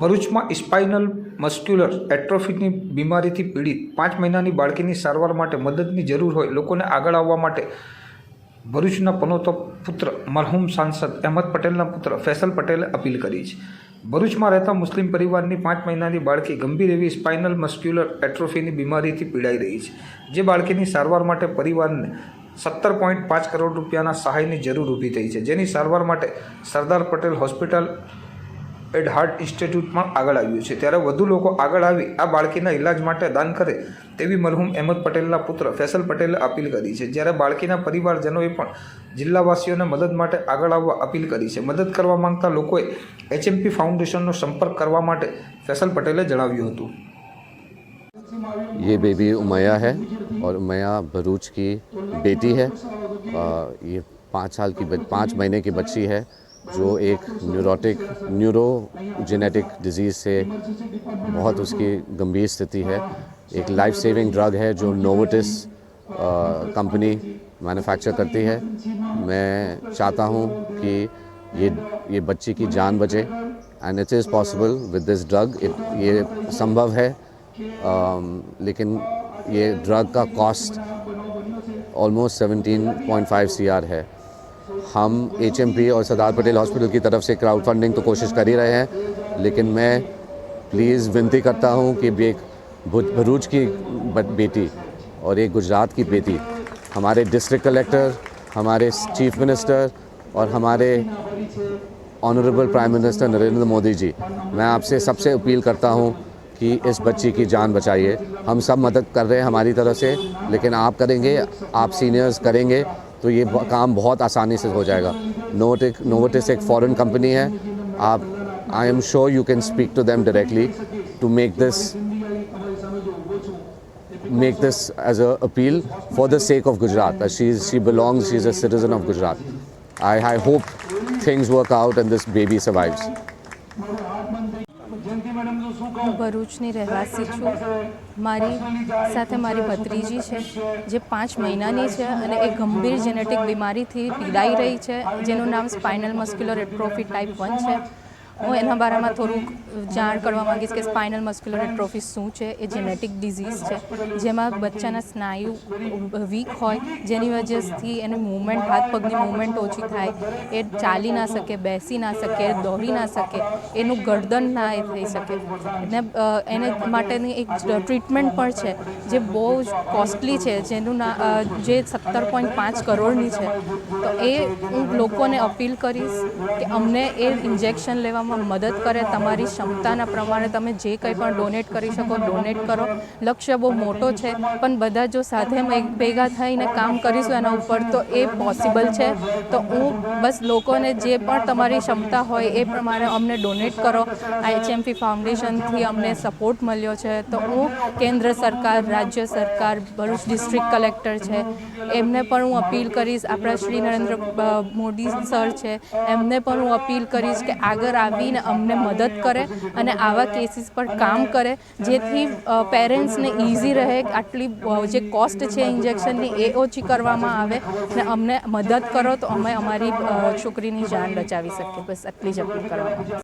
ભરૂચમાં spinal muscular એટ્રોફીની બીમારીથી પીડિત પાંચ મહિનાની બાળકીની સારવાર માટે મદદની જરૂર હોય લોકોને આગળ આવવા માટે ભરૂચના પનોતો પુત્ર, મરહુમ સાંસદ અહેમદ પટેલના પુત્ર ફૈસલ પટેલે અપીલ કરી છે. ભરૂચમાં રહેતા મુસ્લિમ પરિવારની પાંચ મહિનાની બાળકી ગંભીર એવી સ્પાઇનલ મસ્ક્યુલર એટ્રોફીની બીમારીથી પીડાઈ રહી છે, જે બાળકીની સારવાર માટે પરિવારને સત્તર પોઈન્ટ પાંચ કરોડ રૂપિયાના સહાયની જરૂર ઊભી થઈ છે. જેની સારવાર માટે Sardar Patel hospital add heart institute પણ આગળ આવ્યું છે ત્યારે વધુ લોકો આગળ આવી આ બાળકીના ઇલાજ માટે દાન કરે તેવી મરહુમ અહેમદ પટેલના પુત્ર ફૈસલ પટેલે અપીલ કરી છે જ્યારે બાળકીના પરિવારજનોએ પણ જિલ્લાવાસીઓને મદદ માટે આગળ આવવા અપીલ કરી છે મદદ કરવા માંગતા લોકોએ એચએમપી ફાઉન્ડેશનનો સંપર્ક કરવા માટે ફૈસલ પટેલે જણાવ્યું હતું ये बेबी उमैया है और उमैया भरूच की बेटी है अ, ये पाँच साल की बच- पाँच महीने की बच्ची है जो एक न्यूरोटिक न्यूरो जेनेटिक डिज़ीज़ से बहुत उसकी गंभीर स्थिति है। एक लाइफ सेविंग ड्रग है जो नोवोटिस कंपनी मैन्युफैक्चर करती है। मैं चाहता हूँ कि ये ये बच्ची की जान बचे and it is possible with this drug ये संभव है। um, लेकिन ये ड्रग का कॉस्ट ऑलमोस्ट 17.5 सीआर है। हम एच और सरदार पटेल हॉस्पिटल की तरफ़ से क्राउड फंडिंग तो कोशिश कर ही रहे हैं, लेकिन मैं प्लीज़ विनती करता हूँ कि एक भरूच की बेटी और एक गुजरात की बेटी, हमारे डिस्ट्रिक्ट कलेक्टर हमारे चीफ मिनिस्टर और हमारे honourable prime minister Narendra Modi ji, मैं आपसे सबसे अपील करता हूँ कि इस बच्ची की जान बचाइए। हम सब मदद कर रहे हैं हमारी तरफ़ से, लेकिन आप करेंगे, आप सीनियर्स करेंगे तो ये काम बहुत आसानी से हो जाएगा। नोटिक नोवटिस एक फॉरन कंपनी है। आप I am sure you can speak to them directly to make this make this as a appeal for the sake of Gujarat she is she belong she is a citizen of Gujarat I I hope things work out and this baby survives હું ભરૂચની રહેવાસી છું. મારી સાથે મારી ભત્રીજી છે જે પાંચ મહિનાની છે અને એ ગંભીર જેનેટિક બીમારીથી પીડાઈ રહી છે જેનું નામ spinal muscular atrophy type one છે? હું એના બારામાં થોડુંક જાણ કરવા માંગીશ કે સ્પાઇનલ મસ્ક્યુલર એટ્રોફી શું છે? એ જેનેટિક ડિઝીઝ છે. જેમાં બચ્ચાના સ્નાયુ વીક હોય, જેની વજહથી એને મૂવમેન્ટ હાથ પગની મૂવમેન્ટ ઓછી થાય, એ ચાલી ના શકે, બેસી ના શકે, દોડી ના શકે, એનું ગરદન ના એ થઈ શકે. ને એને માટેની એક ટ્રીટમેન્ટ પણ છે, જે બહુ જ કોસ્ટલી છે, જેનું ના જે સત્તર પોઈન્ટ પાંચ કરોડની છે. તો એ હું લોકોને અપીલ કરીશ કે અમને એ ઇન્જેક્શન લેવામાં મદદ કરે, તમારી ક્ષમતાના પ્રમાણે તમે જે કંઈ પણ ડોનેટ કરી શકો ડોનેટ કરો. લક્ષ્ય બહુ મોટો છે, પણ બધા જો સાથે મે- ભેગા થઈને કામ કરીશું, એના ઉપર તો એ પોસિબલ છે. તો હું બસ લોકોને જે પણ તમારી ક્ષમતા હોય એ પ્રમાણે અમને ડોનેટ કરો. આ એચએમપી ફાઉન્ડેશનથી અમને સપોર્ટ મળ્યો છે. તો હું કેન્દ્ર સરકાર, રાજ્ય સરકાર, ભરૂચ ડિસ્ટ્રિક્ટ કલેક્ટર છે. એમને પણ હું અપીલ કરીશ. આપણા શ્રી નરેન્દ્ર મોદી સર છે. એમને પણ હું અપીલ કરીશ કે આગળ આવીને અમને મદદ કરે અને આવા કેસીસ પર કામ કરે, જેથી પેરેન્ટ્સને ઇઝી રહે, આટલી જે કોસ્ટ છે ઇન્જેક્શનની એ ઓછી કરવામાં આવે ને અમને મદદ કરો તો અમે અમારી છોકરીની જાન બચાવી શકીએ. બસ, આટલી જ અપીલ કરવામાં.